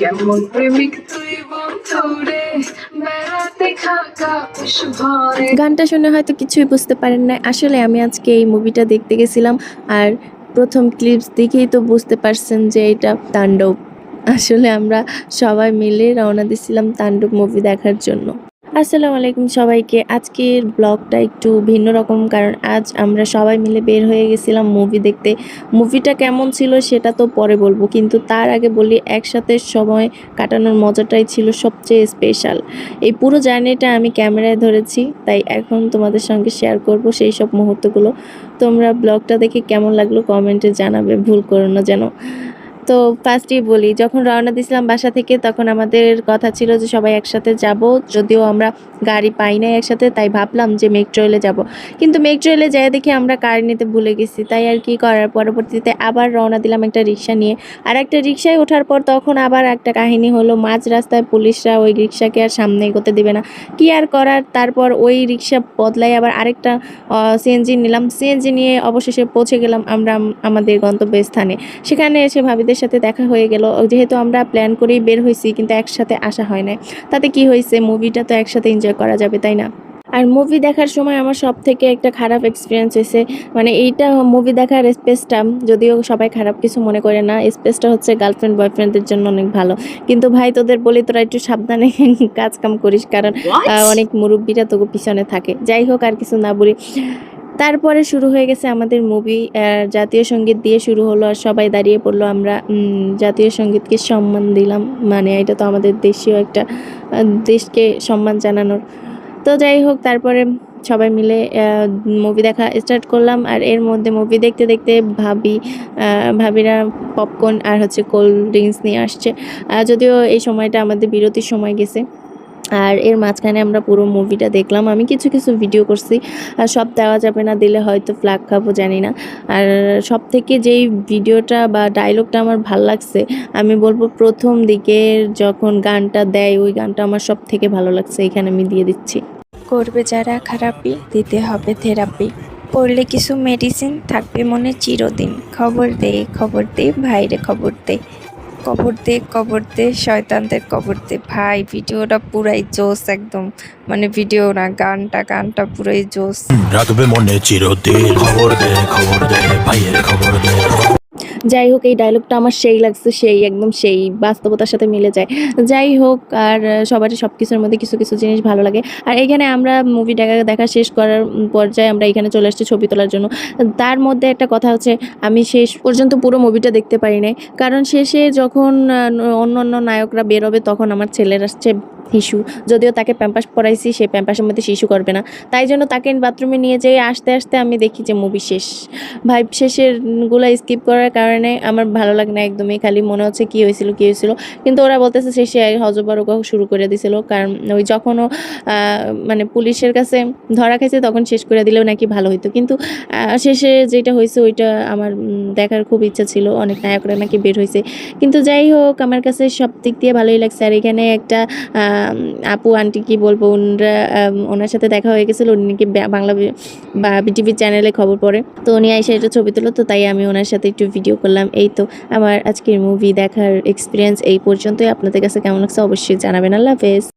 কেমন প্রেমিক তুই বন্ধুরে গানটা শুনে হয়তো কিছুই বুঝতে পারেন না আসলে আমি আজকে এই মুভিটা দেখতে গেছিলাম আর প্রথম ক্লিপস দেখেই তো বুঝতে পারছেন যে এটা তাণ্ডব। আসলে আমরা সবাই মিলে রওনা দিছিলাম তাণ্ডব মুভি দেখার জন্য। আসসালামু আলাইকুম সবাইকে। আজকের ব্লগটা একটু ভিন্ন রকম, কারণ আজ আমরা সবাই মিলে বের হয়ে গেছিলাম মুভি দেখতে। মুভিটা কেমন ছিল সেটা তো পরে বলব, কিন্তু তার আগে বলি একসাথে সময় কাটানোর মজাটাই ছিল সবচেয়ে স্পেশাল। এই পুরো জার্নিটা আমি ক্যামেরায় ধরেছি, তাই এখন তোমাদের সঙ্গে শেয়ার করব সেই সব মুহূর্তগুলো। তোমরা ব্লগটা দেখে কেমন লাগল কমেন্টে জানাবে, ভুল করো না যেন। তো ফার্স্টেই বলি, যখন রওনা দিয়েছিলাম বাসা থেকে, তখন আমাদের কথা ছিল যে সবাই একসাথে যাব। যদিও আমরা গাড়ি পাই নাই একসাথে, তাই ভাবলাম যে মেট্রো রেলে যাব। কিন্তু মেট্রো রেলে যাই দেখি আমরা কার নিতে ভুলে গেছি। তাই আর কি করার? পরবর্তীতে আবার রওনা দিলাম একটা রিক্সা নিয়ে। আর একটা রিক্সায় ওঠার পর তখন আবার একটা কাহিনী হলো, মাঝ রাস্তায় পুলিশরা ওই রিক্সাকে আর সামনে এগোতে দেবে না। কি আর করার? তারপর ওই রিক্সা বদলাই আবার আরেকটা সিএনজি নিলাম। সিএনজি নিয়ে অবশেষে পৌঁছে গেলাম আমরা আম- আমাদের গন্তব্যস্থানে। সেখানে এসে ভাবিদের সাথে দেখা হয়ে গেল। যেহেতু আমরা প্ল্যান করেই বের হয়েছি কিন্তু একসাথে আসা হয় না তাতে কি হয়েছে? মুভিটা তো একসাথে এনজয় করা যাবে তাই না? আর মুভি দেখার সময় আমার সব থেকে একটা খারাপ এক্সপিরিয়েন্স হয়েছে। মানে এইটা মুভি দেখার স্পেসটা যদিও সবাই খারাপ কিছু মনে করে না স্পেসটা হচ্ছে গার্লফ্রেন্ড বয়ফ্রেন্ডদের জন্য অনেক ভালো। কিন্তু ভাই তোদের বলি তোরা একটু সাবধানে কাজ কাম করিস কারণ অনেক মুরব্বীরা তোকে পিছনে থাকে। যাই হোক আর কিছু না বলি। তারপরে শুরু হয়ে গেছে আমাদের মুভি জাতীয় সংগীত দিয়ে শুরু হলো আর সবাই দাঁড়িয়ে পড়ল। আমরা জাতীয় সঙ্গীতকে সম্মান দিলাম। মানে এটা তো আমাদের দেশীয় একটা দেশকে সম্মান জানানোর। তো যাই হোক, তারপরে সবাই মিলে মুভি দেখা স্টার্ট করলাম। আর এর মধ্যে মুভি দেখতে দেখতে ভাবি ভাবিরা পপকর্ন আর হচ্ছে কোল্ড ড্রিঙ্কস নিয়ে আসছে। যদিও এই সময়টা আমাদের বিরতির সময় গেছে। আর এর মাঝখানে আমরা পুরো মুভিটা দেখলাম। আমি কিছু কিছু ভিডিও করছি। আর সব দেওয়া যাবে না, দিলে হয়তো ফ্ল্যাগ খাব, জানি না। আর সব থেকে যেই ভিডিওটা বা ডায়লগটা আমার ভালো লাগছে, আমি বলব প্রথম দিকের যখন গানটা দেয়, ওই গানটা আমার সব থেকে ভালো লাগছে। এখানে আমি দিয়ে দিচ্ছি। করবে যারা খারাপি দিতে হবে থেরাপি পড়লে কিছু মেডিসিন থাকবে মনে চিরদিন। খবর দে খবর দে, ভাইরে খবর দে। কবর দে কবর দে, শয়তানদের কবর দে। ভাই, ভিডিওটা পুরাই জোস একদম। মানে ভিডিও না, গানটা গানটা পুরাই জোস রাখবে মনে চিরদিন। খবর দে খবর দে, ভাইয়ের খবর দে। যাই হোক, এই ডায়লগটা আমার সেই লাগছে, সেই একদম সেই বাস্তবতার সাথে মিলে যায়। যাই হোক, আর সবারই সব কিছুর মধ্যে কিছু কিছু জিনিস ভালো লাগে। আর এখানে আমরা মুভি দেখা দেখা শেষ করার পর্যায়ে আমরা এখানে চলে আসছি ছবি তোলার জন্য। তার মধ্যে একটা কথা হচ্ছে, আমি শেষ পর্যন্ত পুরো মুভিটা দেখতে পারি নাই। কারণ শেষে যখন অন্য অন্য নায়করা বেরোবে, তখন আমার ছেলের আসছে শিশু। যদিও তাকে প্যাম্পাস পড়াইছি সে প্যাম্পাসের মধ্যে শিশু করবে না। তাই জন্য তাকে বাথরুমে নিয়ে যেয়ে আসতে আসতে আমি দেখি যে মুভি শেষ। ভাই শেষেরগুলো স্কিপ করার কারণে আমার ভালো লাগে না একদমই। খালি মনে হচ্ছে কি হয়েছিল কি হয়েছিল। কিন্তু ওরা বলতেছে শেষে হজবরক শুরু করে দিছিল। কারণ ওই যখন ও আহ, মানে পুলিশের কাছে ধরা খাইছে তখন শেষ করে দিলেও নাকি ভালো হইতো। কিন্তু শেষে যেটা হয়েছে ওইটা আমার দেখার খুব ইচ্ছা ছিল। অনেক নায়করা নাকি বের হয়েছে কিন্তু যাই হোক আমার কাছে সব দিক দিয়ে ভালোই লাগছে। আর এখানে একটা আপু, আন্টি কি বলব ওনারা ওনার সাথে দেখা হয়ে গেছিল, উনি নাকি বাংলা বি- বিটিভি চ্যানেলে খবর পড়ে। তো উনি আইসা এটা ছবি তুলো তো তাই আমি ওনার সাথে একটু ভিডিও করলাম। এই তো, আমার আজকের মুভি দেখার এক্সপিরিয়েন্স এই পর্যন্তই। আপনাদের কাছে কেমন লাগছে অবশ্যই জানাবেন। আল্লাহ হাফেজ।